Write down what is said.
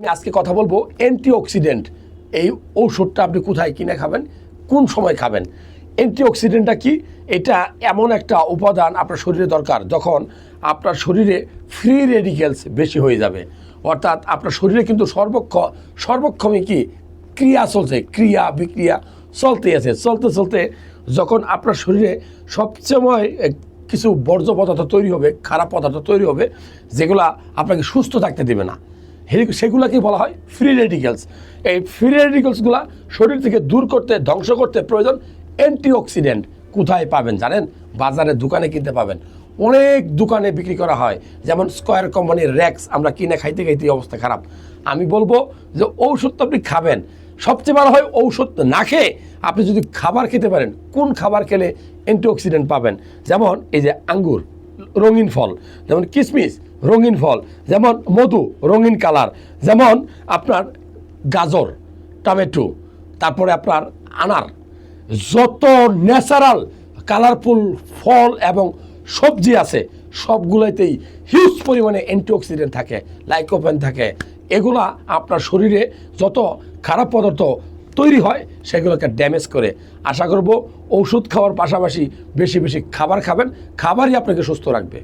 আমি আজকে কথা বলব অ্যান্টিঅক্সিডেন্ট এই ঔষধটা আপনি কোথায় কিনে খাবেন? কোন সময় খাবেন? অ্যান্টিঅক্সিডেন্টটা কি? এটা এমন একটা উপাদান আপনার শরীরে দরকার, যখন আপনার শরীরে ফ্রি রেডিকেলস বেশি হয়ে যাবে। অর্থাৎ আপনার শরীরে কিন্তু সর্বক্ষ, সর্বক্ষমে কি? ক্রিয়া চলছে, ক্রিয়া, বিক্রিয়া চলতে আছে। চলতে চলতে যখন আপনার শরীরে সবসময় কিছু বর্জ্য পদার্থ তৈরি হবে, খারাপ পদার্থ তৈরি হবে, যেগুলা আপনাকে সুস্থ থাকতে দেবে না। সেগুলাকে বলা হয় ফ্রি রেডিকেলস এই ফ্রি রেডিকেলসগুলা শরীর থেকে দূর করতে, ধ্বংস করতে প্রয়োজন অ্যান্টিঅক্সিডেন্ট কোথায় পাবেন জানেন? বাজারে, দোকানে কিনতে পাবেন। অনেক দোকানে বিক্রি করা হয়। যেমন স্কয়ার কোম্পানির র্যাক্স আমরা কিনে খাইতে খাইতে অবস্থা খারাপ। আমি বলব যে ঔষধ তো আপনি খাবেন। সবচেয়ে ভালো হয় ঔষধ না খেয়ে আপনি যদি খাবার খেতে পারেন, কোন খাবার খেলে অ্যান্টিঅক্সিডেন্ট পাবেন? যেমন এই যে আঙ্গুর। রঙিন ফল, যেমন কিশমিশ রঙিন ফল, যেমন মধু, রঙিন কালার, যেমন আপনার গাজর, টমেটো, তারপরে আপনার আনার। যত ন্যাচারাল কালারফুল ফল এবং সবজি আছে, সবগুলোতেই হিউজ পরিমাণে অ্যান্টিঅক্সিডেন্ট থাকে লাইকোপেন থাকে। এগুলা আপনার শরীরে যত খারাপ পদার্থ তৈরি হয়, সেগুলোকে ড্যামেজ করে। আশা করব ওষুধ খাওয়ার পাশাপাশি বেশি বেশি খাবার খাবেন, খাবারই আপনাকে সুস্থ রাখবে।